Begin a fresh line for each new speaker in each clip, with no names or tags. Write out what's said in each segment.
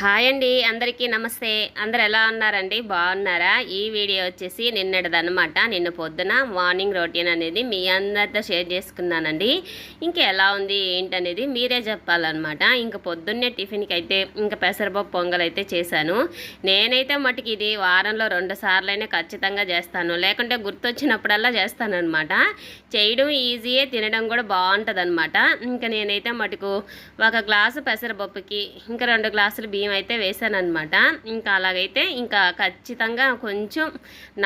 Hi అండి అందరికీ నమస్తే. అందరు ఎలా ఉన్నారండి? బాగున్నారా? ఈ వీడియో వచ్చేసి నిన్నటిదనమాట నిన్న పొద్దున మార్నింగ్ రొటీన్ అనేది మీ అందరితో షేర్ చేసుకున్నానండి. ఇంకా ఎలా ఉంది ఏంటనేది మీరే చెప్పాలన్నమాట. ఇంకా పొద్దున్నే టిఫిన్కి అయితే ఇంకా పెసరపప్పు పొంగల్ అయితే చేశాను. నేనైతే మటుకు ఇది వారంలో రెండు సార్లైనా ఖచ్చితంగా చేస్తాను. లేకుంటే గుర్తొచ్చినప్పుడల్లా చేస్తానన్నమాట. చేయడం ఈజీయే తినడం కూడా బాగుంటుంది అనమాట ఇంకా నేనైతే మటుకు ఒక గ్లాసు పెసరపప్పుకి ఇంకా రెండు గ్లాసులు బియ్యం అయితే వేసానమాట ఇంకా అలాగైతే ఇంకా ఖచ్చితంగా కొంచెం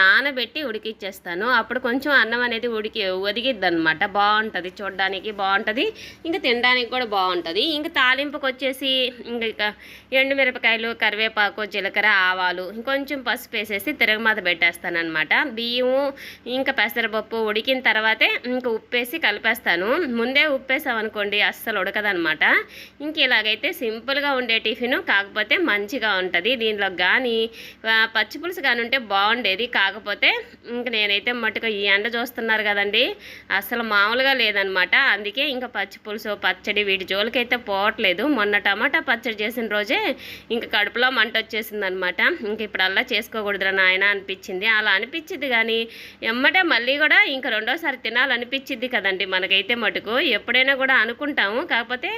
నానబెట్టి ఉడికిచ్చేస్తాను. అప్పుడు కొంచెం అన్నం అనేది ఉడికి ఒదిగిద్ది అనమాట బాగుంటుంది చూడడానికి బాగుంటుంది ఇంకా తినడానికి కూడా బాగుంటుంది ఇంకా తాలింపుకి వచ్చేసి ఇంకా ఎండుమిరపకాయలు కరివేపాకు జీలకర్ర ఆవాలు ఇంకొంచెం పసుపు వేసేసి తిరగమాత పెట్టేస్తానమాట బియ్యము ఇంకా పెసరపప్పు ఉడికిన తర్వాతే ఇంకా ఉప్పేసి కలిపేస్తాను. ముందే ఉప్పేసామనుకోండి అస్సలు ఉడకదనమాట ఇంక ఇలాగైతే సింపుల్గా ఉండే టిఫిన్ కాకపోతే కాకపోతే మంచిగా ఉంటుంది. దీనిలో కానీ పచ్చి పులుసు కానీ ఉంటే బాగుండేది. కాకపోతే ఇంక నేనైతే మటుకు ఈ ఎండ చూస్తున్నారు కదండి అసలు మామూలుగా లేదనమాట. అందుకే ఇంకా పచ్చి పులుసు పచ్చడి వీటి జోలికైతే పోవట్లేదు. మొన్న టమాటా పచ్చడి చేసిన రోజే ఇంకా కడుపులో మంట వచ్చేసింది అనమాట ఇంక ఇప్పుడు అలా చేసుకోకూడదురా నాయన అనిపించింది. అలా అనిపించింది కానీ ఎమ్మటే మళ్ళీ కూడా ఇంకా రెండోసారి తినాలనిపించింది కదండి మనకైతే మటుకు. ఎప్పుడైనా కూడా అనుకుంటాము. కాకపోతే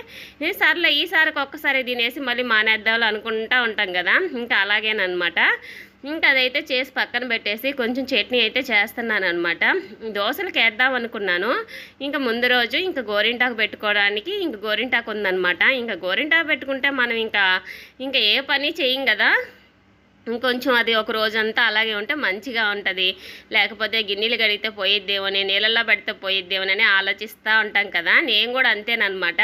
సర్లే ఈసారికి ఒక్కసారి తినేసి మళ్ళీ మానేద్దాం అనుకుంటా ఉంటాం కదా. ఇంకా అలాగేనమాట ఇంకా అదైతే చేసి పక్కన పెట్టేసి కొంచెం చట్నీ అయితే చేస్తున్నాను అనమాట దోశలకు వేద్దాం అనుకున్నాను. ఇంకా ముందు రోజు ఇంకా గోరింటాకు పెట్టుకోవడానికి ఇంకా గోరింటాకు ఉందన్నమాట. ఇంకా గోరింటాకు పెట్టుకుంటే మనం ఇంకా ఇంకా ఏ పని చేయం కదా. ఇంకొంచెం అది ఒక రోజంతా అలాగే ఉంటే మంచిగా ఉంటుంది. లేకపోతే గిన్నెలు కడిగితే పోయిద్దేమోని నీళ్ళల్లో పెడితే పోయిద్దేమోనని ఆలోచిస్తూ ఉంటాం కదా. నేను కూడా అంతేనమాట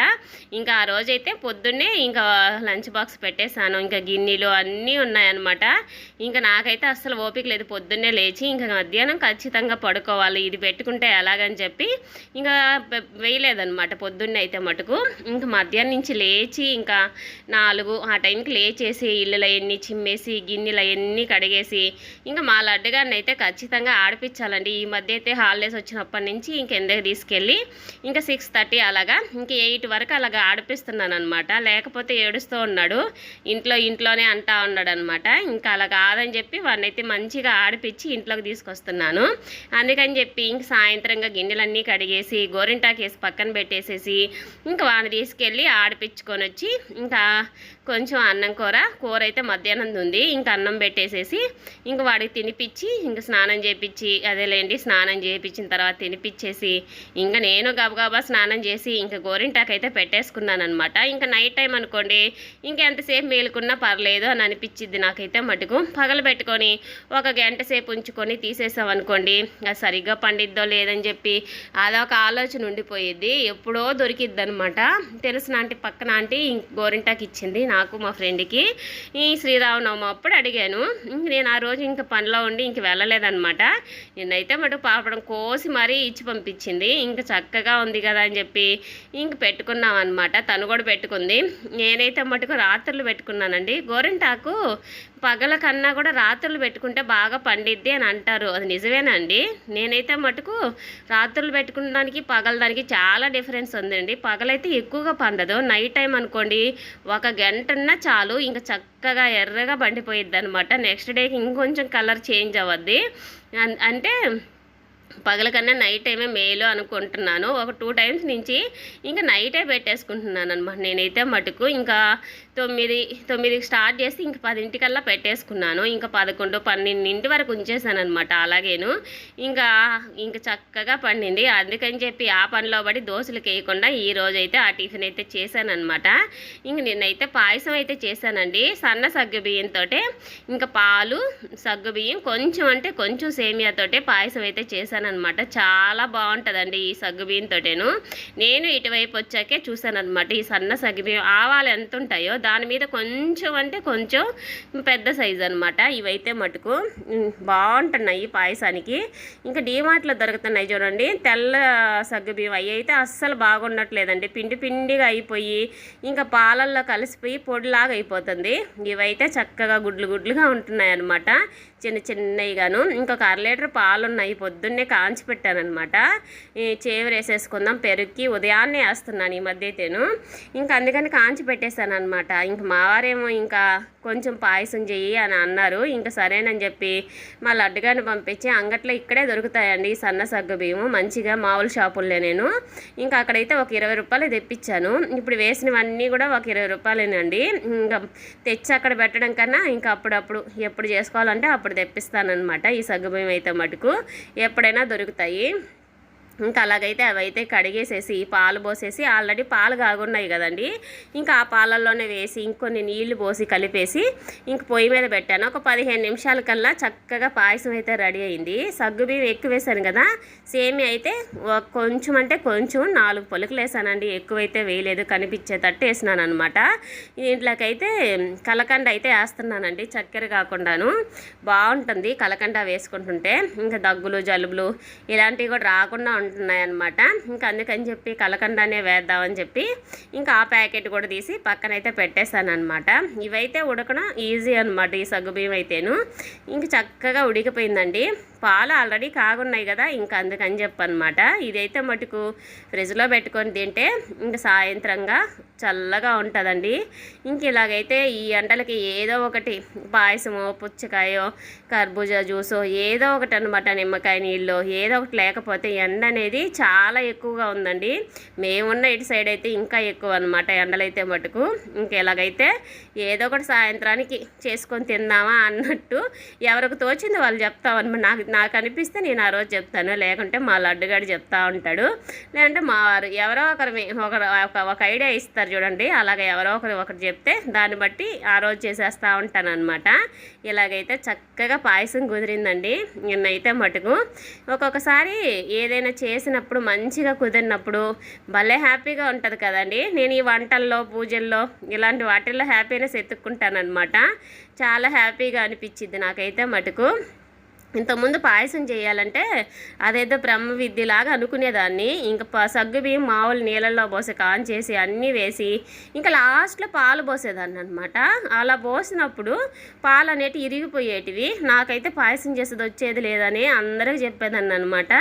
ఇంకా ఆ రోజైతే పొద్దున్నే ఇంకా లంచ్ బాక్స్ పెట్టేశాను. ఇంకా గిన్నెలు అన్నీ ఉన్నాయన్నమాట. ఇంకా నాకైతే అస్సలు ఓపిక లేదు పొద్దున్నే లేచి ఇంకా మధ్యాహ్నం ఖచ్చితంగా పడుకోవాలి. ఇది పెట్టుకుంటే ఎలాగని చెప్పి ఇంకా వేయలేదనమాట వేయలేదన్నమాట పొద్దున్నే అయితే మటుకు. ఇంకా మధ్యాహ్నం నుంచి లేచి ఇంకా నాలుగు ఆ టైంకి లేచేసి ఇల్లులు అవన్నీ చిమ్మేసి ఇలా అవన్నీ కడిగేసి ఇంకా మా లడ్డుగారిని అయితే ఖచ్చితంగా ఆడిపించాలండి. ఈ మధ్య అయితే హాలిడేస్ వచ్చినప్పటి నుంచి ఇంకెందుకు తీసుకెళ్ళి ఇంకా సిక్స్ థర్టీ అలాగా ఇంక ఎయిట్ వరకు అలాగా ఆడిపిస్తున్నాను అనమాట లేకపోతే ఏడుస్తూ ఉన్నాడు. ఇంట్లో ఇంట్లోనే అంటా ఉన్నాడు అనమాట ఇంకా అలా కాదని చెప్పి వాడినైతే మంచిగా ఆడిపించి ఇంట్లోకి తీసుకొస్తున్నాను. అందుకని చెప్పి ఇంక సాయంత్రంగా గిన్నెలన్నీ కడిగేసి గోరింటాకేసి పక్కన పెట్టేసేసి ఇంకా వాడిని తీసుకెళ్ళి ఆడిపించుకొని వచ్చి ఇంకా కొంచెం అన్నం కూర కూర అయితే మధ్యాహ్నం ఉంది. ఇంకా అన్నం పెట్టేసేసి ఇంక వాడికి తినిపించి ఇంక స్నానం చేపించి అదేలేండి స్నానం చేయించిన తర్వాత తినిపించేసి ఇంకా నేను గబగబా స్నానం చేసి ఇంకా గోరింటాకు అయితే పెట్టేసుకున్నాను అనమాట ఇంకా నైట్ టైం అనుకోండి ఇంకా ఎంతసేపు మేలుకున్నా పర్లేదు అని అనిపించింది నాకైతే మటుకు. పగలు పెట్టుకొని ఒక గంట సేపు ఉంచుకొని తీసేసామనుకోండి అది సరిగ్గా పండిద్దో లేదని చెప్పి అదొక ఆలోచన ఉండిపోయేది ఎప్పుడో దొరికిద్ది అనమాట తెలిసిన ఆంటీ పక్కన ఆంటీ గోరింటాకి ఇచ్చింది నాకు మా ఫ్రెండ్కి. ఈ శ్రీరామనవమి అప్పుడు అడిగాను. ఇంక నేను ఆ రోజు ఇంకా పనిలో ఉండి ఇంక వెళ్ళలేదనమాట నిన్నైతే మటు పాపడం కోసి మరీ ఇచ్చి పంపించింది. ఇంకా చక్కగా ఉంది కదా అని చెప్పి ఇంక పెట్టుకున్నాం అనమాట తను కూడా పెట్టుకుంది. నేనైతే మటుకు రాత్రులు పెట్టుకున్నానండి. గోరింటాకు పగల కన్నా కూడా రాత్రులు పెట్టుకుంటే బాగా పండిద్ది అని అంటారు. అది నిజమేనండి. నేనైతే మటుకు రాత్రులు పెట్టుకున్నదానికి పగల దానికి చాలా డిఫరెన్స్ ఉందండి. పగలైతే ఎక్కువగా పండదు. నైట్ టైం అనుకోండి ఒక గంట గంటన్నా చాలు. ఇంకా చక్కగా ఎర్రగా పండిపోయిద్ది అనమాట నెక్స్ట్ డేకి ఇంకొంచెం కలర్ చేంజ్ అవ్వద్ది. అంటే పగల కన్నా నైట్ టైమే మేలు అనుకుంటున్నాను. ఒక టూ టైమ్స్ నుంచి ఇంకా నైటే పెట్టేసుకుంటున్నాను అనమాట నేనైతే మటుకు. ఇంకా తొమ్మిది తొమ్మిదికి స్టార్ట్ చేసి ఇంక పదింటికల్లా పెట్టేసుకున్నాను. ఇంకా పదకొండు పన్నెండింటి వరకు ఉంచేసాను అనమాట అలాగేను. ఇంకా ఇంకా చక్కగా పండింది. అందుకని చెప్పి ఆ పనిలో పడి దోశలు వేయకుండా ఈ రోజైతే ఆ టిఫిన్ అయితే చేశానమాట ఇంక నిన్నైతే పాయసం అయితే చేశానండి. సన్న సగ్గు బియ్యంతో ఇంకా పాలు సగ్గు బియ్యం కొంచెం అంటే కొంచెం సేమియాతోటే పాయసం అయితే చేశానమాట చాలా బాగుంటుందండి ఈ సగ్గు బియ్యంతోటేను. నేను ఇటువైపు వచ్చాకే చూశానన్నమాట ఈ సన్న సగ్గు బియ్యం ఆవాలు ఎంత ఉంటాయో దాని మీద కొంచెం అంటే కొంచెం పెద్ద సైజు అనమాట ఇవైతే మటుకు బాగుంటున్నాయి పాయసానికి. ఇంకా డీమార్ట్లో దొరుకుతున్నాయి చూడండి. తెల్ల సగ్గుబియ్యం అవి అయితే అస్సలు బాగుండట్లేదండి. పిండి పిండిగా అయిపోయి ఇంకా పాలల్లో కలిసిపోయి పొడిలాగా అయిపోతుంది. ఇవైతే చక్కగా గుడ్లు గుడ్లుగా ఉంటున్నాయి అనమాట చిన్న చిన్నవిగాను ఇంకొక అర లీటర్ పాలు ఉన్నాయి పొద్దున్నే కాంచి పెట్టానమాట ఈ చేవరు వేసేసుకుందాం. పెరుగుకి ఉదయాన్నే వేస్తున్నాను ఈ మధ్య అయితేను ఇంకా అందుకని కాంచి పెట్టేశాను అనమాట అనమాట ఇంక మావారేమో ఇంకా కొంచెం పాయసం చెయ్యి అని అన్నారు. ఇంకా సరేనని చెప్పి మా లడ్డుగారిని పంపించి అంగట్లో ఇక్కడే దొరుకుతాయండి ఈ సన్న సగ్గు బియ్యము. మంచిగా మామూలు షాపుల్లో నేను. ఇంకా అక్కడైతే ఒక ఇరవై రూపాయలు తెప్పించాను. ఇప్పుడు వేసినవన్నీ కూడా ఒక ఇరవై రూపాయలేనండి. ఇంకా తెచ్చి అక్కడ పెట్టడం కన్నా ఇంకా అప్పుడప్పుడు ఎప్పుడు చేసుకోవాలంటే అప్పుడు తెప్పిస్తానమాట ఈ సగ్గు బియ్యం అయితే మటుకు. ఎప్పుడైనా దొరుకుతాయి. ఇంకా అలాగైతే అవైతే కడిగేసేసి పాలు పోసేసి ఆల్రెడీ పాలు కాగున్నాయి కదండి. ఇంకా ఆ పాలల్లోనే వేసి ఇంకొన్ని నీళ్ళు పోసి కలిపేసి ఇంక పొయ్యి మీద పెట్టాను. ఒక పదిహేను నిమిషాల కల్లా చక్కగా పాయసం అయితే రెడీ అయింది. సగ్గు బియ్యం ఎక్కువ వేసాను కదా సేమి అయితే కొంచెం అంటే కొంచెం నాలుగు పొలకలు వేసానండి. ఎక్కువైతే వేయలేదు కనిపించేటట్టు వేసినాను అనమాట దీంట్లోకి కలకండ అయితే వేస్తున్నానండి చక్కెర కాకుండాను. బాగుంటుంది కలకండ వేసుకుంటుంటే. ఇంకా దగ్గులు జలుబులు ఇలాంటివి కూడా రాకుండా ఉంటున్నాయన్నమాట ఇంకా అందుకని చెప్పి కలకండానే వేద్దామని చెప్పి ఇంకా ఆ ప్యాకెట్ కూడా తీసి పక్కనైతే పెట్టేశాను అనమాట ఇవైతే ఉడకడం ఈజీ అనమాట ఈ సగ్గుబియ్యం అయితేను. ఇంక చక్కగా ఉడికిపోయిందండి. పాలు ఆల్రెడీ కాగున్నాయి కదా ఇంకా అందుకని చెప్పనమాట. ఇదైతే మటుకు ఫ్రిడ్జ్లో పెట్టుకొని తింటే ఇంకా సాయంత్రంగా చల్లగా ఉంటుందండి. ఇంక ఇలాగైతే ఈ ఎండలకి ఏదో ఒకటి పాయసమో పుచ్చకాయో కర్బూజా జ్యూసో ఏదో ఒకటి అనమాట నిమ్మకాయ నీళ్ళు ఏదో ఒకటి లేకపోతే ఎండ అనేది చాలా ఎక్కువగా ఉందండి. మేమున్న ఇటు సైడ్ అయితే ఇంకా ఎక్కువ అనమాట ఎండలైతే మటుకు. ఇంక ఇలాగైతే ఏదో ఒకటి సాయంత్రానికి చేసుకొని తిందామా అన్నట్టు ఎవరికి తోచింది వాళ్ళు చెప్తామన్నమాట. నాకు నాకు అనిపిస్తే నేను ఆ రోజు చెప్తాను. లేకుంటే మా లడ్డుగాడు చెప్తా ఉంటాడు. లేదంటే మా వారు ఎవరో ఒకరు ఒకరు ఒక ఒక ఐడియా ఇస్తారు చూడండి. అలాగే ఎవరో ఒకరు ఒకరు చెప్తే దాన్ని బట్టి ఆ రోజు చేసేస్తూ ఉంటాను అనమాట ఇలాగైతే చక్కగా పాయసం కుదిరిందండి. నిన్నైతే మటుకు. ఒక్కొక్కసారి ఏదైనా చేసినప్పుడు మంచిగా కుదిరినప్పుడు భలే హ్యాపీగా ఉంటుంది కదండి. నేను ఈ వంటల్లో పూజల్లో ఇలాంటి వాటిల్లో హ్యాపీనెస్ ఎత్తుక్కుంటానమాట చాలా హ్యాపీగా అనిపించింది నాకైతే మటుకు. ఇంతకుముందు పాయసం చేయాలంటే అదేదో బ్రహ్మ విద్యలాగా అనుకునేదాన్ని. ఇంకా ప సగ్గు బియ్యం మామూలు నీళ్ళల్లో పోసి కాన్ చేసి అన్నీ వేసి ఇంకా లాస్ట్లో పాలు పోసేదాన్ని అనమాట అలా పోసినప్పుడు పాలు అనేటివి ఇరిగిపోయేటివి. నాకైతే పాయసం చేసేది వచ్చేది లేదని అందరికి చెప్పేదాన్ని అనమాట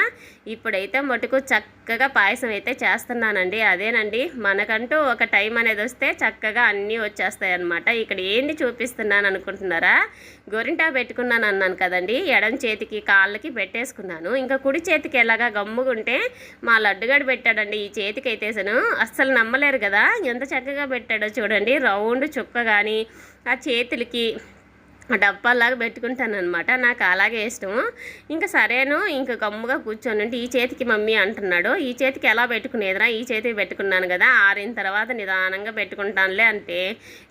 ఇప్పుడైతే మటుకు చక్కగా పాయసం అయితే చేస్తున్నానండి. అదేనండి మనకంటూ ఒక టైం అనేది వస్తే చక్కగా అన్నీ వచ్చేస్తాయి అనమాట ఇక్కడ ఏంది చూపిస్తున్నాను అనుకుంటున్నారా? గొరింటా పెట్టుకున్నాను అన్నాను కదండి. ఎడం చేతికి కాళ్ళకి పెట్టేసుకున్నాను. ఇంకా కుడి చేతికి ఎలాగా గమ్ముగుంటే మా లడ్డుగాడు పెట్టాడండి. ఈ చేతికి అయితేసాను అస్సలు నమ్మలేరు కదా. ఎంత చక్కగా పెట్టాడో చూడండి. రౌండ్ చుక్క కానీ ఆ చేతులకి డబ్బాలాగా పెట్టుకుంటాను అనమాట నాకు అలాగే ఇష్టము ఇంకా సరేను ఇంకా గమ్ముగా కూర్చొని. ఉంటే ఈ చేతికి మమ్మీ అంటున్నాడు. ఈ చేతికి ఎలా పెట్టుకునేదిరా? ఈ చేతికి పెట్టుకున్నాను కదా. ఆరిన తర్వాత నిదానంగా పెట్టుకుంటానులే అంటే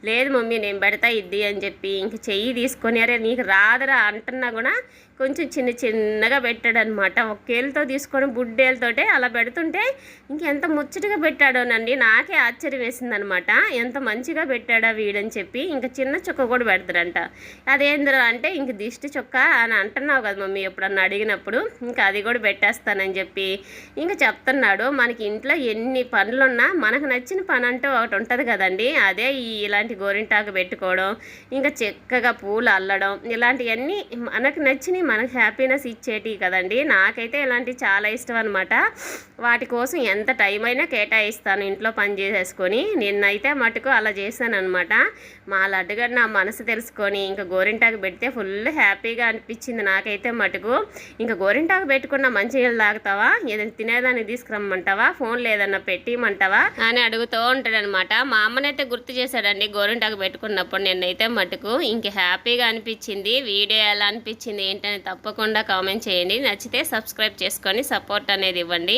లేదు మమ్మీ నేను పెడతా ఇద్ది అని చెప్పి ఇంక చెయ్యి తీసుకొని అరే నీకు రాదురా అంటున్నా కూడా కొంచెం చిన్న చిన్నగా పెట్టాడు అనమాట ఒకేళ్ళతో తీసుకొని బుడ్డేళ్ళతోటే అలా పెడుతుంటే ఇంకెంత ముచ్చటగా పెట్టాడోనండి. నాకే ఆశ్చర్యం వేసిందనమాట ఎంత మంచిగా పెట్టాడా వీడని చెప్పి ఇంకా చిన్న చుక్క కూడా పెడతాడంట. అదేంద్రో అంటే ఇంక దిష్టి చొక్క అని అంటున్నావు కదా మమ్మీ ఎప్పుడన్నా అడిగినప్పుడు ఇంకా అది కూడా పెట్టేస్తానని చెప్పి. ఇంకా చెప్తున్నాడు మనకి ఇంట్లో ఎన్ని పనులున్నా మనకు నచ్చిన పని అంటూ ఒకటి ఉంటుంది కదండి. అదే ఈ ఇలాంటి గోరింటాకు పెట్టుకోవడం ఇంకా చక్కగా పూలు అల్లడం ఇలాంటివన్నీ మనకు నచ్చినవి మనకు హ్యాపీనెస్ ఇచ్చేటివి కదండి. నాకైతే ఇలాంటివి చాలా ఇష్టం అనమాట వాటి కోసం ఎంత టైం అయినా కేటాయిస్తాను ఇంట్లో పని చేసేసుకొని. నిన్నైతే మటుకు అలా చేశానమాట మా లడ్డుగారు నా మనసు తెలుసుకొని ఇంకా గోరింటాకు పెడితే ఫుల్ హ్యాపీగా అనిపించింది నాకైతే మటుకు. ఇంకా గోరింటాకు పెట్టుకున్న మంచి నీళ్ళు తాగుతావా? ఏదైనా తినేదాన్ని తీసుకురమ్మంటావా? ఫోన్ లేదన్నా పెట్టిమంటావా అని అడుగుతూ ఉంటాడనమాట మా అమ్మనైతే గుర్తు చేశాడండి గోరింటాకు పెట్టుకున్నప్పుడు నిన్నైతే మటుకు. ఇంక హ్యాపీగా అనిపించింది. వీడియో ఎలా అనిపించింది ఏంటని తప్పకుండా కామెంట్ చేయండి. నచ్చితే సబ్స్క్రైబ్ చేసుకొని సపోర్ట్ అనేది ఇవ్వండి.